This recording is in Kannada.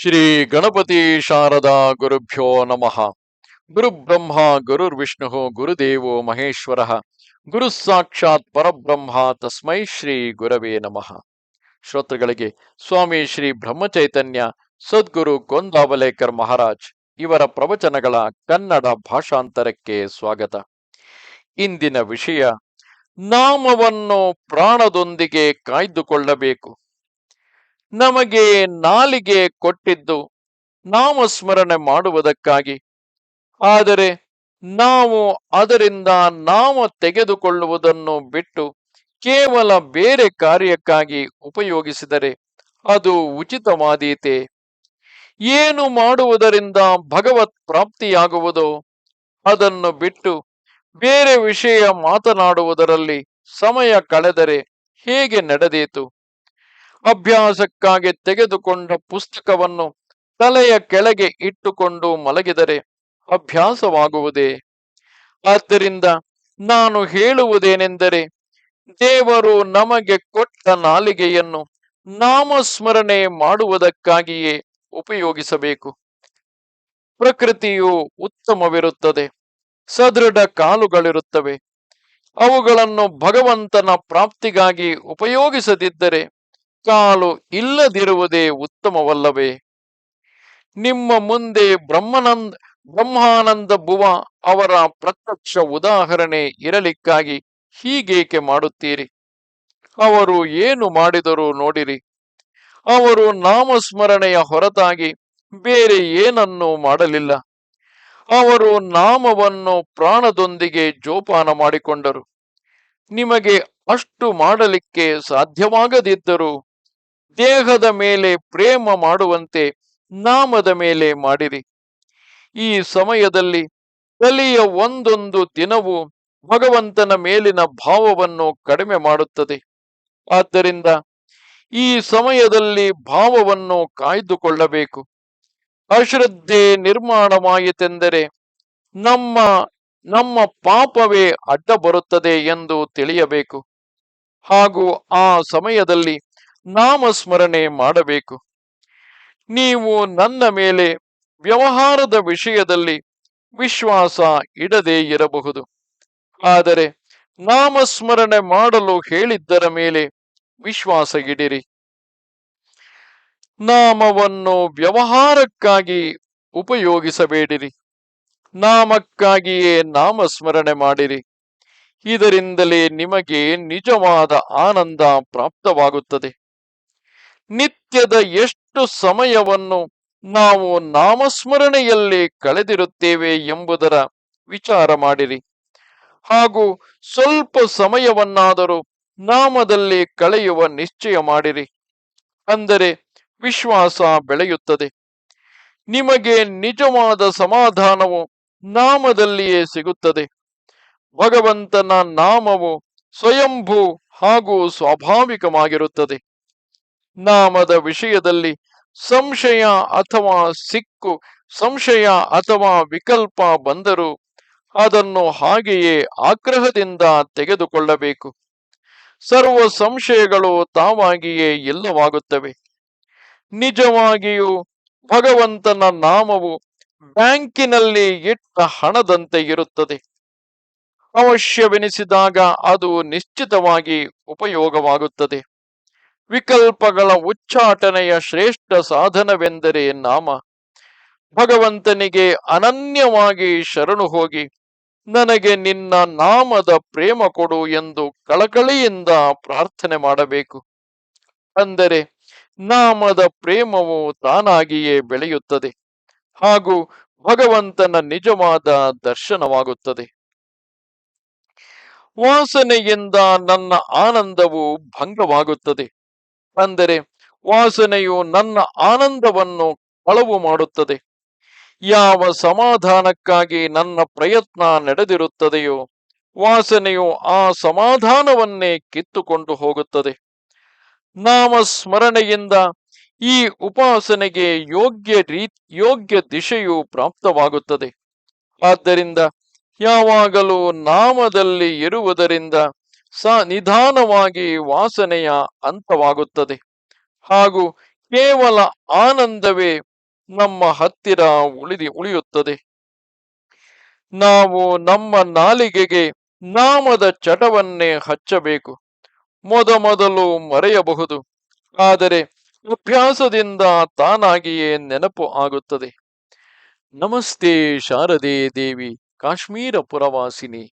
ಶ್ರೀ ಗಣಪತಿ ಶಾರದಾ ಗುರುಭ್ಯೋ ನಮಃ. ಗುರುಬ್ರಹ್ಮ ಗುರುರ್ವಿಷ್ಣು ಗುರುದೇವೋ ಮಹೇಶ್ವರ. ಗುರು ಸಾಕ್ಷಾತ್ ಪರಬ್ರಹ್ಮ, ತಸ್ಮೈ ಶ್ರೀ ಗುರವೇ ನಮಃ. ಶ್ರೋತೃಗಳಿಗೆ ಸ್ವಾಮಿ ಶ್ರೀ ಬ್ರಹ್ಮಚೈತನ್ಯ, ಸದ್ಗುರು ಗೊಂದಾವಲೇಕರ್ ಮಹಾರಾಜ್ ಇವರ ಪ್ರವಚನಗಳ ಕನ್ನಡ ಭಾಷಾಂತರಕ್ಕೆ ಸ್ವಾಗತ. ಇಂದಿನ ವಿಷಯ, ನಾಮವನ್ನು ಪ್ರಾಣದೊಂದಿಗೆ ಕಾಯ್ದುಕೊಳ್ಳಬೇಕು. ನಮಗೆ ನಾಲಿಗೆ ಕೊಟ್ಟಿದ್ದು ನಾಮಸ್ಮರಣೆ ಮಾಡುವುದಕ್ಕಾಗಿ. ಆದರೆ ನಾವು ಅದರಿಂದ ನಾಮ ತೆಗೆದುಕೊಳ್ಳುವುದನ್ನು ಬಿಟ್ಟು ಕೇವಲ ಬೇರೆ ಕಾರ್ಯಕ್ಕಾಗಿ ಉಪಯೋಗಿಸಿದರೆ ಅದು ಉಚಿತವಾದೀತೆ. ಏನು ಮಾಡುವುದರಿಂದ ಭಗವತ್ ಪ್ರಾಪ್ತಿಯಾಗುವುದೋ ಅದನ್ನು ಬಿಟ್ಟು ಬೇರೆ ವಿಷಯ ಮಾತನಾಡುವುದರಲ್ಲಿ ಸಮಯ ಕಳೆದರೆ ಹೇಗೆ ನಡೆದೀತು? ಅಭ್ಯಾಸಕ್ಕಾಗಿ ತೆಗೆದುಕೊಂಡ ಪುಸ್ತಕವನ್ನು ತಲೆಯ ಕೆಳಗೆ ಇಟ್ಟುಕೊಂಡು ಮಲಗಿದರೆ ಅಭ್ಯಾಸವಾಗುವುದೇ? ಆದ್ದರಿಂದ ನಾನು ಹೇಳುವುದೇನೆಂದರೆ, ದೇವರು ನಮಗೆ ಕೊಟ್ಟ ನಾಲಿಗೆಯನ್ನು ನಾಮಸ್ಮರಣೆ ಮಾಡುವುದಕ್ಕಾಗಿಯೇ ಉಪಯೋಗಿಸಬೇಕು. ಪ್ರಕೃತಿಯು ಉತ್ತಮವಿರುತ್ತದೆ, ಸದೃಢ ಕಾಲುಗಳಿರುತ್ತವೆ. ಅವುಗಳನ್ನು ಭಗವಂತನ ಪ್ರಾಪ್ತಿಗಾಗಿ ಉಪಯೋಗಿಸದಿದ್ದರೆ ಕಾಲು ಇಲ್ಲದಿರುವುದೇ ಉತ್ತಮವಲ್ಲವೇ? ನಿಮ್ಮ ಮುಂದೆ ಬ್ರಹ್ಮನಂದ, ಬ್ರಹ್ಮಾನಂದ ಭುವ ಅವರ ಪ್ರತ್ಯಕ್ಷ ಉದಾಹರಣೆ ಇರಲಿಕ್ಕಾಗಿ ಹೀಗೇಕೆ ಮಾಡುತ್ತೀರಿ? ಅವರು ಏನು ಮಾಡಿದರು ನೋಡಿರಿ. ಅವರು ನಾಮಸ್ಮರಣೆಯ ಹೊರತಾಗಿ ಬೇರೆ ಏನನ್ನೂ ಮಾಡಲಿಲ್ಲ. ಅವರು ನಾಮವನ್ನು ಪ್ರಾಣದೊಂದಿಗೆ ಜೋಪಾನ ಮಾಡಿಕೊಂಡರು. ನಿಮಗೆ ಅಷ್ಟು ಮಾಡಲಿಕ್ಕೆ ಸಾಧ್ಯವಾಗದಿದ್ದರೂ ದೇಹದ ಮೇಲೆ ಪ್ರೇಮ ಮಾಡುವಂತೆ ನಾಮದ ಮೇಲೆ ಮಾಡಿರಿ. ಈ ಸಮಯದಲ್ಲಿ ಕಲಿಯ ಒಂದೊಂದು ದಿನವೂ ಭಗವಂತನ ಮೇಲಿನ ಭಾವವನ್ನು ಕಡಿಮೆ ಮಾಡುತ್ತದೆ. ಆದ್ದರಿಂದ ಈ ಸಮಯದಲ್ಲಿ ಭಾವವನ್ನು ಕಾಯ್ದುಕೊಳ್ಳಬೇಕು. ಅಶ್ರದ್ಧೆ ನಿರ್ಮಾಣವಾಯಿತೆಂದರೆ ನಮ್ಮ ನಮ್ಮ ಪಾಪವೇ ಅಡ್ಡ ಬರುತ್ತದೆ ಎಂದು ತಿಳಿಯಬೇಕು. ಹಾಗೂ ಆ ಸಮಯದಲ್ಲಿ ನಾಮಸ್ಮರಣೆ ಮಾಡಬೇಕು. ನೀವು ನನ್ನ ಮೇಲೆ ವ್ಯವಹಾರದ ವಿಷಯದಲ್ಲಿ ವಿಶ್ವಾಸ ಇಡದೇ ಇರಬಹುದು. ಆದರೆ ನಾಮಸ್ಮರಣೆ ಮಾಡಲು ಹೇಳಿದ್ದರ ಮೇಲೆ ವಿಶ್ವಾಸ ಇಡಿರಿ. ನಾಮವನ್ನು ವ್ಯವಹಾರಕ್ಕಾಗಿ ಉಪಯೋಗಿಸಬೇಡಿರಿ. ನಾಮಕ್ಕಾಗಿಯೇ ನಾಮಸ್ಮರಣೆ ಮಾಡಿರಿ. ಇದರಿಂದಲೇ ನಿಮಗೆ ನಿಜವಾದ ಆನಂದ ಪ್ರಾಪ್ತವಾಗುತ್ತದೆ. ನಿತ್ಯದ ಎಷ್ಟು ಸಮಯವನ್ನು ನಾವು ನಾಮಸ್ಮರಣೆಯಲ್ಲಿ ಕಳೆದಿರುತ್ತೇವೆ ಎಂಬುದರ ವಿಚಾರ ಮಾಡಿರಿ. ಹಾಗೂ ಸ್ವಲ್ಪ ಸಮಯವನ್ನಾದರೂ ನಾಮದಲ್ಲಿ ಕಳೆಯುವ ನಿಶ್ಚಯ ಮಾಡಿರಿ. ಅಂದರೆ ವಿಶ್ವಾಸ ಬೆಳೆಯುತ್ತದೆ. ನಿಮಗೆ ನಿಜವಾದ ಸಮಾಧಾನವು ನಾಮದಲ್ಲಿಯೇ ಸಿಗುತ್ತದೆ. ಭಗವಂತನ ನಾಮವು ಸ್ವಯಂಭೂ ಹಾಗೂ ಸ್ವಾಭಾವಿಕವಾಗಿರುತ್ತದೆ. ನಾಮದ ವಿಷಯದಲ್ಲಿ ಸಂಶಯ ಅಥವಾ ಸಿಕ್ಕು, ಸಂಶಯ ಅಥವಾ ವಿಕಲ್ಪ ಬಂದರೂ ಅದನ್ನು ಹಾಗೆಯೇ ಆಗ್ರಹದಿಂದ ತೆಗೆದುಕೊಳ್ಳಬೇಕು. ಸರ್ವ ಸಂಶಯಗಳು ತಾವಾಗಿಯೇ ಇಲ್ಲವಾಗುತ್ತವೆ. ನಿಜವಾಗಿಯೂ ಭಗವಂತನ ನಾಮವು ಬ್ಯಾಂಕಿನಲ್ಲಿ ಇಟ್ಟ ಹಣದಂತೆ ಇರುತ್ತದೆ. ಅವಶ್ಯವೆನಿಸಿದಾಗ ಅದು ನಿಶ್ಚಿತವಾಗಿ ಉಪಯೋಗವಾಗುತ್ತದೆ. ವಿಕಲ್ಪಗಳ ಉಚ್ಚಾಟನೆಯ ಶ್ರೇಷ್ಠ ಸಾಧನವೆಂದರೆ ನಾಮ. ಭಗವಂತನಿಗೆ ಅನನ್ಯವಾಗಿ ಶರಣು ಹೋಗಿ, ನನಗೆ ನಿನ್ನ ನಾಮದ ಪ್ರೇಮ ಕೊಡು ಎಂದು ಕಳಕಳಿಯಿಂದ ಪ್ರಾರ್ಥನೆ ಮಾಡಬೇಕು. ಅಂದರೆ ನಾಮದ ಪ್ರೇಮವು ತಾನಾಗಿಯೇ ಬೆಳೆಯುತ್ತದೆ ಹಾಗೂ ಭಗವಂತನ ನಿಜವಾದ ದರ್ಶನವಾಗುತ್ತದೆ. ವಾಸನೆಯಿಂದ ನನ್ನ ಆನಂದವು ಭಂಗವಾಗುತ್ತದೆ. ಅಂದರೆ ವಾಸನೆಯು ನನ್ನ ಆನಂದವನ್ನು ಕಳವು ಮಾಡುತ್ತದೆ. ಯಾವ ಸಮಾಧಾನಕ್ಕಾಗಿ ನನ್ನ ಪ್ರಯತ್ನ ನಡೆದಿರುತ್ತದೆಯೋ, ವಾಸನೆಯು ಆ ಸಮಾಧಾನವನ್ನೇ ಕಿತ್ತುಕೊಂಡು ಹೋಗುತ್ತದೆ. ನಾಮ ಸ್ಮರಣೆಯಿಂದ ಈ ಉಪಾಸನೆಗೆ ಯೋಗ್ಯ ರೀ, ಯೋಗ್ಯ ದಿಶೆಯು ಪ್ರಾಪ್ತವಾಗುತ್ತದೆ. ಆದ್ದರಿಂದ ಯಾವಾಗಲೂ ನಾಮದಲ್ಲಿ ಇರುವುದರಿಂದ ಸ ನಿಧಾನವಾಗಿ ವಾಸನೆಯ ಅಂತವಾಗುತ್ತದೆ ಹಾಗೂ ಕೇವಲ ಆನಂದವೇ ನಮ್ಮ ಹತ್ತಿರ ಉಳಿದಿ, ಉಳಿಯುತ್ತದೆ. ನಾವು ನಮ್ಮ ನಾಲಿಗೆಗೆ ನಾಮದ ಚಟವನ್ನೇ ಹಚ್ಚಬೇಕು. ಮೊದಮೊದಲು ಮರೆಯಬಹುದು. ಆದರೆ ಅಭ್ಯಾಸದಿಂದ ತಾನಾಗಿಯೇ ನೆನಪು ಆಗುತ್ತದೆ. ನಮಸ್ತೆ ಶಾರದೆ ದೇವಿ, ಕಾಶ್ಮೀರ ಪುರವಾಸಿನಿ.